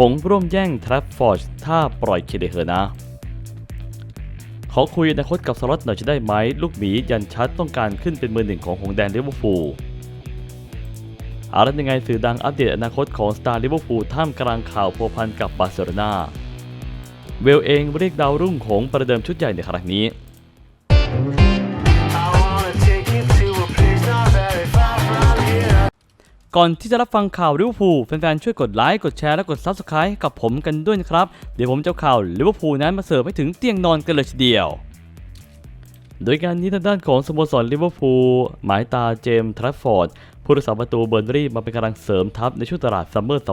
หงร่วมแย่งทรัฟฟอร์ดถ้าปล่อยเคเดเฮอร์นะขอคุยอนาคตกับสล็อตหน่อยจะได้ไหม ลูกหมียันชัดต้องการขึ้นเป็นมือหนึ่งของหงแดงลิเวอร์พูลอาแล้วยังไงสื่อดังอัปเดตอนาคตของสตาร์ลิเวอร์พูลท่ามกลางข่าวพัวพันกับบาร์เซโลนาเวลเองเรียกดาวรุ่งหงประเดิมชุดใหญ่ในครั้งนี้ ก่อนที่จะรับฟังข่าวลิเวอร์พูลแฟนๆช่วยกดไลค์กดแชร์และกด Subscribe กับผมกันด้วยนะครับ เดี๋ยวผมจะข่าวลิเวอร์พูลนั้นมาเสิร์ฟให้ถึงเตียงนอนกันเลยทีเดียว โดยการนี้ทางด้านของสโมสรลิเวอร์พูลหมายตาเจมส์ทรัฟฟอร์ดผู้รักษาประตูเบอร์นรี่มาเป็นกำลังเสริมทัพในช่วงตลาดซัมเมอร์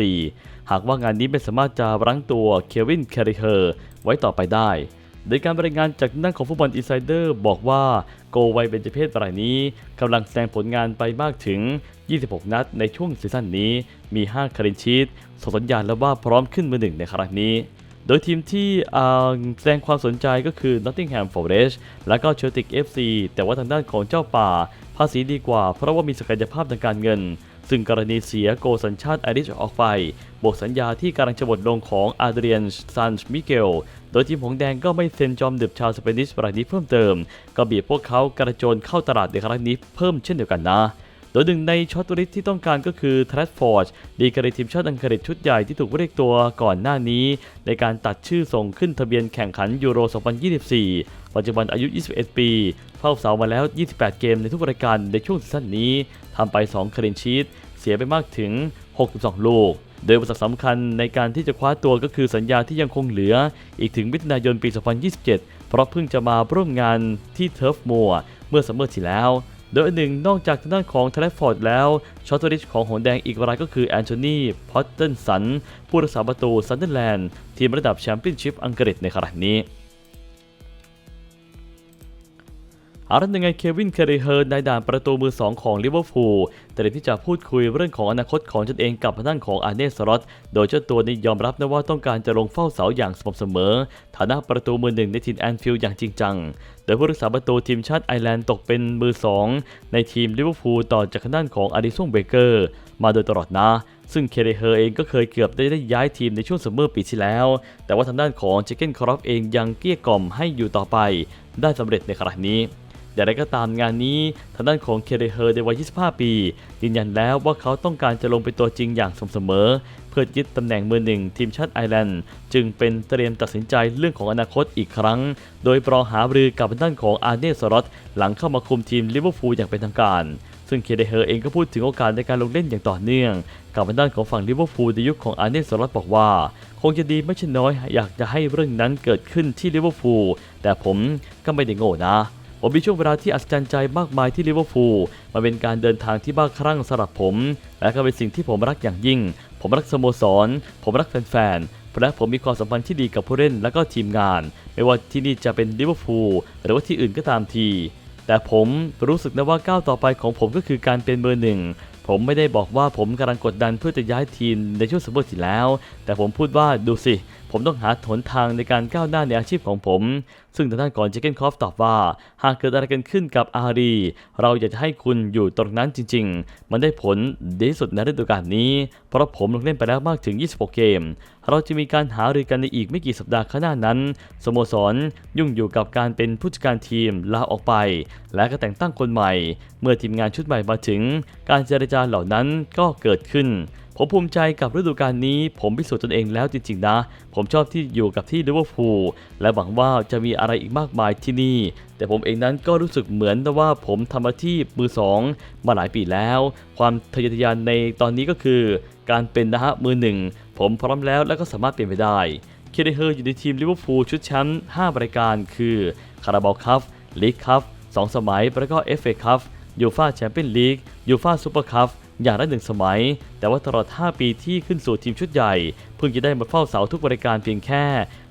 2024 หากว่างานนี้ไม่สามารถจะรั้งตัวเควินแคริเฮอร์ไว้ต่อไปได้ โดยการบรายงานจากด้านของฟุตบอลอินไซเดอร์บอกว่าโกไวเบนจเพศรายนี้กำลังแสดงผลงานไปมากถึง 26 นัดในช่วงซีซั่นนี้ มี 5 คารินชีตส่งสัญญาณแล้วว่าพร้อมขึ้นมือหนึ่งในครั้งนี้ โดยทีมที่แสดงความสนใจก็คือ Nottingham Forest และก็ Celtic FC แต่ว่าทางด้านของเจ้าป่า ภาษีดีกว่า เพราะว่ามีศักยภาพทางการเงิน ซึ่งกรณีเสียโกสัญชาติไอริชออกไป บวกสัญญาที่กำลังจะหมดลงของอาเดรียนซันส์มิเกล โดยทีมหงแดงก็ไม่เซ็นจอมดึบชาวสเปนิชรายนี้เพิ่มเติม ก็บีบพวกเขากระโจนเข้าตลาดในครั้งนี้เพิ่มเช่นเดียวกันนะ โดยหนึ่งในช็อตตัวริสที่ต้องการก็คือทรัสฟอร์ดดีกรีทีมชาติอังกฤษชุดใหญ่ที่ถูกเรียกตัวก่อนหน้านี้ ในการตัดชื่อส่งขึ้นทะเบียนแข่งขันยูโร 2024 ปัจจุบันอายุ 21 ปีเฝ้าเสามาแล้ว 28 เกมในทุกรายการในช่วงซีซั่นนี้ทำไป 2คลีนชีตเสียไปมากถึง 62 ลูกโดยบทสำคัญในการที่จะคว้าตัวก็คือสัญญาที่ยังคงเหลือ อีกถึงมิถุนายนปี 2027 เพราะเพิ่งจะมาร่วมงานที่เทิร์ฟมัวเมื่อซัมเมอร์ที่แล้ว โดยหนึ่งนอกจากทางด้านของเทเลฟอร์ดแล้วช็อตตัวริชของหงแดงอีกรายก็คือแอนโทนีพอตเทนสันผู้รักษาประตูซันเดอร์แลนด์ทีมระดับแชมเปี้ยนชิพอังกฤษในขณะนี้ อาละยังไงเควินเคเรเฮอร์นในด่านประตูมือ 2 ของลิเวอร์พูลแต่ที่จะพูดคุยเรื่องของอนาคตของตนเองกับทางด้านของอาร์เนสลอตโดยเจ้าตัวนี้ยอมรับนะว่าต้องการจะลงเฝ้าเสาอย่างสม่ำเสมอ ฐานะประตูมือหนึ่งในทีมแอนฟิลด์อย่างจริงจัง โดยผู้รักษาประตูทีมชาติไอร์แลนด์ตกเป็นมือ 2 ในทีมลิเวอร์พูลต่อจากด้านของอาริซงเบเกอร์มาโดยตลอดนะซึ่งเคเรเฮอร์เองก็เคยเกือบได้ได้ย้ายทีมในช่วงซัมเมอร์ปีที่แล้ว แต่ว่าทางด้านของเจเกนครอฟเองยังเกลี้ยกล่อมให้อยู่ต่อไป ได้สำเร็จในครั้งนี้ อย่างไรก็ตามงานนี้ทางด้านของเคเรเฮอร์ในวัย 25 ปี ยืนยันแล้วว่าเขาต้องการจะลงเป็นตัวจริงอย่างสมเสมอ เพื่อยึดตำแหน่งมือหนึ่งทีมชาติไอร์แลนด์จึงเป็นเตรียมตัดสินใจเรื่องของอนาคตอีกครั้ง โดยปรอหาบรือกับทางด้านของอาร์เนสลอตหลังเข้ามาคุมทีมลิเวอร์พูลอย่างเป็นทางการซึ่งเคเดเฮอร์เองก็พูดถึงโอกาสในการลงเล่นอย่างต่อเนื่อง กับทางด้านของฝั่งลิเวอร์พูลในยุคของอาร์เนสลอตบอกว่า คงจะดีไม่ใช่น้อย อยากจะให้เรื่องนั้นเกิดขึ้นที่ลิเวอร์พูลแต่ผมก็ไม่ได้โง่นะ ผมมีช่วงเวลาที่อัศจรรย์ใจมากมายที่ลิเวอร์พูลมันเป็นการเดินทางที่บ้าคลั่งสำหรับผม และก็เป็นสิ่งที่ผมรักอย่างยิ่ง ผมรักสโมสร ผมรักแฟนๆและผมมีความสัมพันธ์ที่ดีกับผู้เล่นและก็ทีมงาน ไม่ว่าที่นี่จะเป็นลิเวอร์พูลหรือว่าที่อื่นก็ตามทีแต่ผมรู้สึกนะว่าก้าวต่อไปของผมก็คือการเป็นเบอร์หนึ่ง ผมไม่ได้บอกว่าผมกำลังกดดันเพื่อจะย้ายทีมในช่วงสมบูรณ์ที่แล้ว แต่ผมพูดว่าดูสิ ผมต้องหาหนทางในการก้าวหน้าในอาชีพของผม ซึ่งทางด้านก่อนเจเกนคอฟตอบว่า หากเกิดอะไรกันขึ้นกับอารี เราอยากจะให้คุณอยู่ตรงนั้นจริง ๆ มันได้ผลดีสุดในฤดูกาลนี้ เพราะผมลงเล่นไปแล้วมากถึง 26 เกม เราจะมีการหารือกันในอีกไม่กี่สัปดาห์ข้างหน้านั้น สโมสรยุ่งอยู่กับการเป็นผู้จัดการทีมลาออกไป และก็แต่งตั้งคนใหม่ เมื่อทีมงานชุดใหม่มาถึง การเจรจาเหล่านั้นก็เกิดขึ้น ผมภูมิใจกับฤดูกาลนี้ ผมพิสูจน์ตนเองแล้วจริงๆนะ ผมชอบที่อยู่กับที่ลิเวอร์พูลและหวังว่าจะมีอะไรอีกมากมายที่นี่ แต่ผมเองนั้นก็รู้สึกเหมือนว่าผมทำอาชีพมือสองมาหลายปีแล้ว ความทะเยอทะยานในตอนนี้ก็คือ การเป็นนะฮะมือหนึ่งผมพร้อมแล้วและก็สามารถเปลี่ยนไปได้เคเดเฮอร์อยู่ในทีมลิเวอร์พูลชุดแชมป์5รายการคือคาราบาลคัพลีกคัพ2สมัยแล้วก็เอฟเอคัพ ยูฟาแชมเปี้ยนลีกยูฟาซูเปอร์คัพอย่างละหนึ่งสมัย แต่ว่าตลอด 5 ปีที่ขึ้นสู่ทีมชุดใหญ่ เพิ่งจะได้มาเฝ้าเสาทุกบรายการเพียงแค่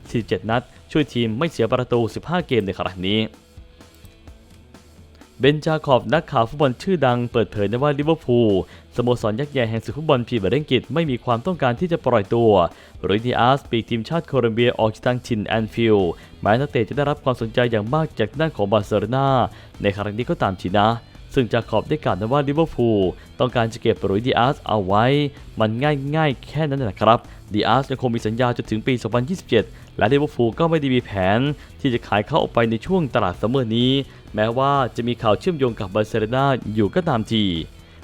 47 นัด ช่วยทีมไม่เสียประตู 15 เกมในครั้งนี้ เบนจาคอบนักข่าวฟุตบอลชื่อดังเปิดเผยนว่าลิเวอร์พูลสโมสรยักษ์ใหญ่แห่งศึกฟุตบอลพรีเมียร์ลีกไม่มีความต้องการที่จะปล่อยตัวโรยดิอาสปีกทีมชาติโคลอมเบียออกจากทางชินแอนฟิลด์แม้นักเตะจะได้รับความสนใจอย่างมากจากด้านของบาร์เซโลนาในครั้งนี้ก็ตามทีนะ ซึ่งจาคอบได้กล่าวนะว่าลิเวอร์พูลต้องการจะเก็บรุยดิอาสเอาไว้ มันง่ายๆ แค่นั้นแหละครับดิอาสยังคงมีสัญญาจนถึงปี 2027 และลิเวอร์พูลก็ไม่ได้มีแผน ที่จะขายเขาออกไปในช่วงตลาดซัมเมอร์นี้ แม้ว่าจะมีข่าวเชื่อมโยงกับบาร์เซโลนาอยู่ก็ตามที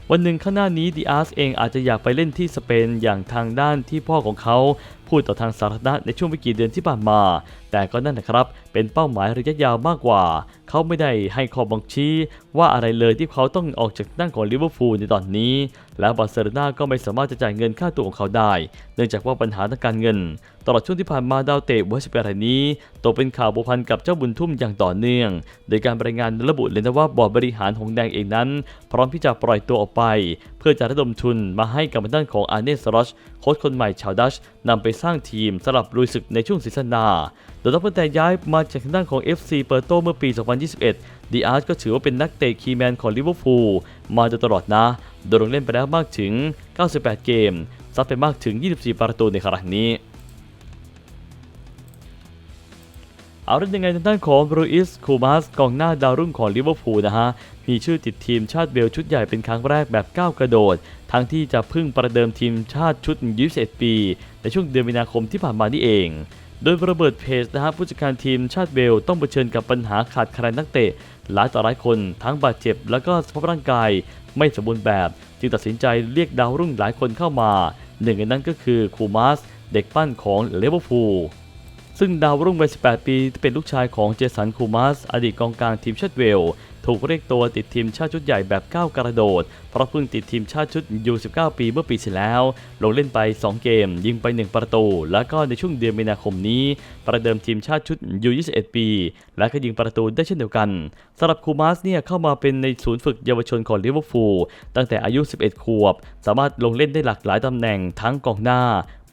วันหนึ่งข้างหน้านี้ดิอาสเองอาจจะอยากไปเล่นที่สเปนอย่างทางด้านที่พ่อของเขา พูดต่อทางสาธารณะในช่วงไม่กี่เดือนที่ผ่านมา แต่ก็นั่นนะครับ เป็นเป้าหมายระยะยาวมากกว่า เขาไม่ได้ให้ข้อบังชี้ว่าอะไรเลยที่เขาต้องออกจากด้านของลิเวอร์พูลในตอนนี้ และบาร์เซโลนาก็ไม่สามารถจะจ่ายเงินค่าตัวของเขาได้ เนื่องจากว่าปัญหาทางการเงิน ตลอดช่วงที่ผ่านมาดาวเตะวัย18รนี้ตกเป็นข่าวบัวพันกับเจ้าบุญทุ่มอย่างต่อเนื่อง โดยการรายงานระบุเลยนะว่าบอร์ดบริหารของแดงเองนั้น พร้อมที่จะปล่อยตัวออกไป เพื่อจะระดมทุนมาให้กับทางด้านของอาร์เนสรอชโค้ชคนใหม่ชาวดัชนำไปสร้างทีมสำหรับลุยศึกในช่วงซีซั่นหน้า โดยตั้งแต่ย้ายมาจากทางด้านของ FC เปอร์โตเมื่อปี 2021 ดีอาร์ตก็ถือว่าเป็นนักเตะคีย์แมนของลิเวอร์พูลมาโดยตลอดนะ โดยลงเล่นไปแล้วมากถึง 98 เกม ซัดไปมากถึง 24 ประตูในครั้งนี้ เอาเรื่องยังไงทางด้านของบรูอิสคูมาสกองหน้าดาวรุ่งของลิเวอร์พูลนะฮะ มีชื่อติดทีมชาติเวลชุดใหญ่เป็นครั้งแรกแบบก้าวกระโดด ทั้งที่จะพึ่งประเดิมทีมชาติชุด 21 ปี ในช่วงเดือนมีนาคมที่ผ่านมานี่เอง โดยระเบิดเพจนะฮะผู้จัดการทีมชาติเวลต้องเผชิญกับปัญหาขาดแคลนนักเตะ หลายต่อหลายคนทั้งบาดเจ็บแล้วก็สภาพร่างกายไม่สมบูรณ์แบบ จึงตัดสินใจเรียกดาวรุ่งหลายคนเข้ามา หนึ่งในนั้นก็คือคูมาสเด็กปั้นของลิเวอร์พูล ซึ่งดาวรุ่งวัย 18 ปีที่เป็นลูกชายของเจสันคูมัส อดีตกองกลางทีมชาติเวล ถูกเรียกตัวติดทีมชาติชุดใหญ่แบบก้าวกระโดด เพราะเพิ่งติดทีมชาติชุดยู19 ปีเมื่อปีที่แล้ว ลงเล่นไป 2 เกม ยิงไป 1 ประตู แล้วก็ในช่วงเดือนมีนาคมนี้ ประเดิมทีมชาติชุดยู21 ปี และก็ยิงประตูได้เช่นเดียวกันสำหรับคูมัสเนี่ยเข้ามาเป็นในศูนย์ฝึกเยาวชนของลิเวอร์พูลตั้งแต่อายุ 11 ขวบ สามารถลงเล่นได้หลากหลายตำแหน่งทั้งกองหน้า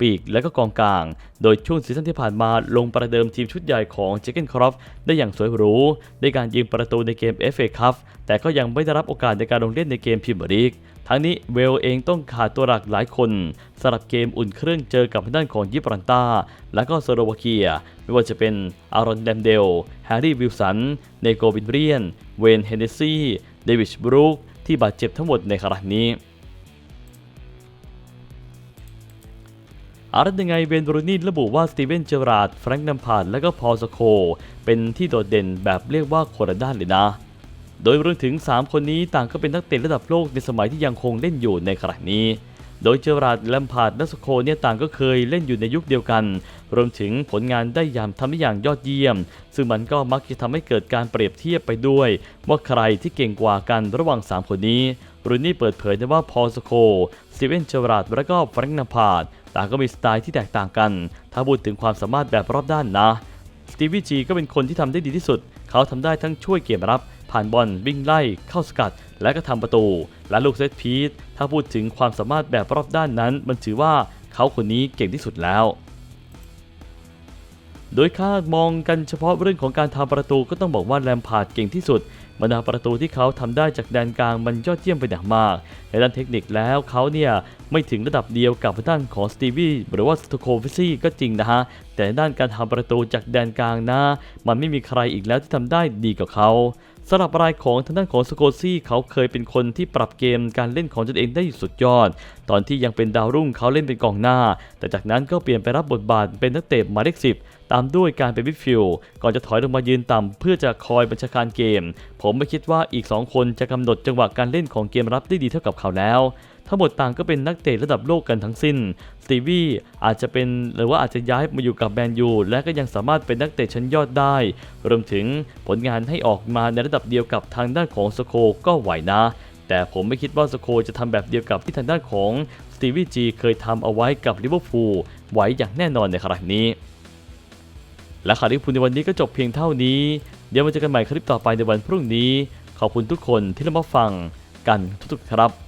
ปีก และก็กองกลาง โดยช่วงซีซั่นที่ผ่านมาลงประเดิมทีมชุดใหญ่ของเจเกนครอฟได้อย่างสวยหรูด้วยการยิงประตูในเกม FA Cup แต่ก็ยังไม่ได้รับโอกาสในการลงเล่นในเกมพรีเมียร์ลีกทั้งนี้เวลเองต้องขาดตัวหลักหลายคนสำหรับเกมอุ่นเครื่องเจอกับทางด้านของยิบรันตาและก็สโลวาเกีย ไม่ว่าจะเป็นอารอนแดมเดล แฮร์รี่วิลสัน เนโกวินเบรียน เวนเฮนเดซี่ เดวิชบรูคที่บาดเจ็บทั้งหมดในครั้งนี้ อาร์ตยังไงเวนบรูนีระบุว่าสตีเวนเจอราร์ดแฟรงค์นัมพาร์ดและก็พอลสโค เป็นที่โดดเด่นแบบเรียกว่าคนละด้านเลยนะ โดยรวมถึง 3 คนนี้ต่างก็เป็นนักเตะระดับโลกในสมัยที่ยังคงเล่นอยู่ในขณะนี้ โดยเจอราร์ดแลมพาร์ดและสโคเนี่ยต่างก็เคยเล่นอยู่ในยุคเดียวกัน รวมถึงผลงานได้ยามทำได้อย่างยอดเยี่ยม ซึ่งมันก็มักจะทำให้เกิดการเปรียบเทียบไปด้วย ว่าใครที่เก่งกว่ากันระหว่าง 3 คนนี้รูนี่เปิดเผยได้ว่าพอลสโคสตีเวนเจอราร์ดและก็แฟรงค์นัมพาร์ด ต่างก็มีสไตล์ที่แตกต่างกัน ถ้าพูดถึงความสามารถแบบรอบด้านนะสตีวีจีก็เป็นคนที่ทำได้ดีที่สุด เขาทำได้ทั้งช่วยเกมรับ ผ่านบอลวิ่งไล่ เข้าสกัด และก็ทำประตู และลูกเซตพีซถ้าพูดถึงความสามารถแบบรอบด้านนั้น มันถือว่าเขาคนนี้เก่งที่สุดแล้วโดยคาดมองกันเฉพาะเรื่องของการทำประตูก็ต้องบอกว่าแรมพาร์ดเก่งที่สุด บรรดาประตูที่เขาทำได้จากแดนกลางมันยอดเยี่ยมเป็นอย่างมาก ในด้านเทคนิคแล้วเขาเนี่ยไม่ถึงระดับเดียวกับด้านของสตีวีหรือว่าสโตโควิซี่ก็จริงนะฮะ แต่ในด้านการทำประตูจากแดนกลางนะ มันไม่มีใครอีกแล้วที่ทำได้ดีกว่าเขา สำหรับรายของทางด้านของสโกซี่เขาเคยเป็นคนที่ปรับเกมการเล่นของตนเองได้สุดยอด ตอนที่ยังเป็นดาวรุ่งเขาเล่นเป็นกองหน้า แต่จากนั้นก็เปลี่ยนไปรับบทบาทเป็นนักเตะหมายเลขสิบตามด้วยการเป็นมิดฟิลด์ก่อนจะถอยลงมายืนต่ำเพื่อจะคอยบัญชาการเกม ผมไม่คิดว่าอีก 2 คนจะกำหนดจังหวะการเล่นของเกมรับได้ดีเท่ากับเขาแล้ว ทั้งหมดต่างก็เป็นนักเตะระดับโลกกันทั้งสิ้น ตีวี่อาจจะเป็นหรือว่าอาจจะย้ายมาอยู่กับแมนยูและก็ยังสามารถเป็นนักเตะชั้นยอดได้ รวมถึงผลงานให้ออกมาในระดับเดียวกับทางด้านของสโคก็ไหวนะ แต่ผมไม่คิดว่าสโคจะทำแบบเดียวกับที่ทางด้านของสตีวี่จีเคยทำเอาไว้กับลิเวอร์พูลไหวอย่างแน่นอนในครั้งนี้ และข่าวที่พูดในวันนี้ก็จบเพียงเท่านี้ เดี๋ยวมาเจอกันใหม่คลิปต่อไปในวันพรุ่งนี้ ขอบคุณทุกคนที่รับฟังกันทุกๆครับ